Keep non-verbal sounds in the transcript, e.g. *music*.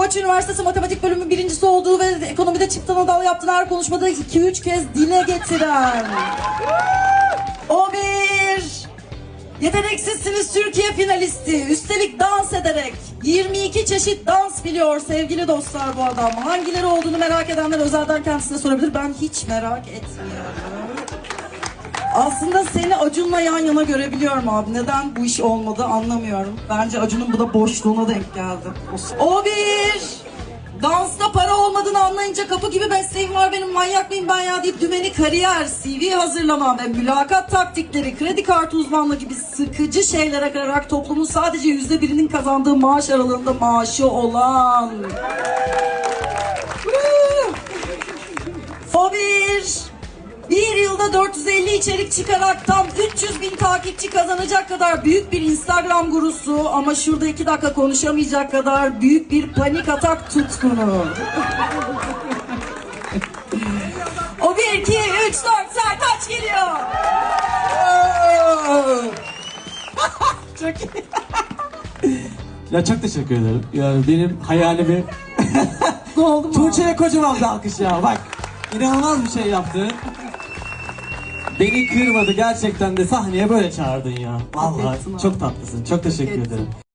Koç Üniversitesi Matematik Bölümü birincisi olduğu ve ekonomide çift dal yaptığını her konuşmada 2-3 kez dile getiren. O bir. Yeteneksizsiniz Türkiye finalisti. Üstelik dans ederek 22 çeşit dans biliyor sevgili dostlar bu adam. Hangileri olduğunu merak edenler özelden kendisine sorabilir. Ben hiç merak etmiyorum. Aslında seni Acun'la yan yana görebiliyorum abi. Neden bu iş olmadı anlamıyorum. Bence Acun'un bu da boşluğuna denk geldi. O bir. Dansta para olmadığını anlayınca kapı gibi mesleğim var benim manyak mıyım ben ya deyip dümeni kariyer, CV hazırlama ve mülakat taktikleri, kredi kartı uzmanlığı gibi sıkıcı şeylere kırarak toplumun sadece yüzde birinin kazandığı maaş aralığında maaşı olan. O bir. Bir yılda 450 içerik çıkarak tam 300 bin takipçi kazanacak kadar büyük bir Instagram gurusu ama şurada iki dakika konuşamayacak kadar büyük bir panik atak tutkunu. *laughs* o bir, iki, üç, dört, Sertaç geliyor. Çok iyi. Ya çok teşekkür ederim. Yani benim hayalimi... Tuğçe'ye kocaman bir alkış ya bak. İnanılmaz bir şey yaptı. Beni kırmadı gerçekten de sahneye böyle çağırdın ya. Vallahi abi. çok tatlısın. Çok teşekkür ederim.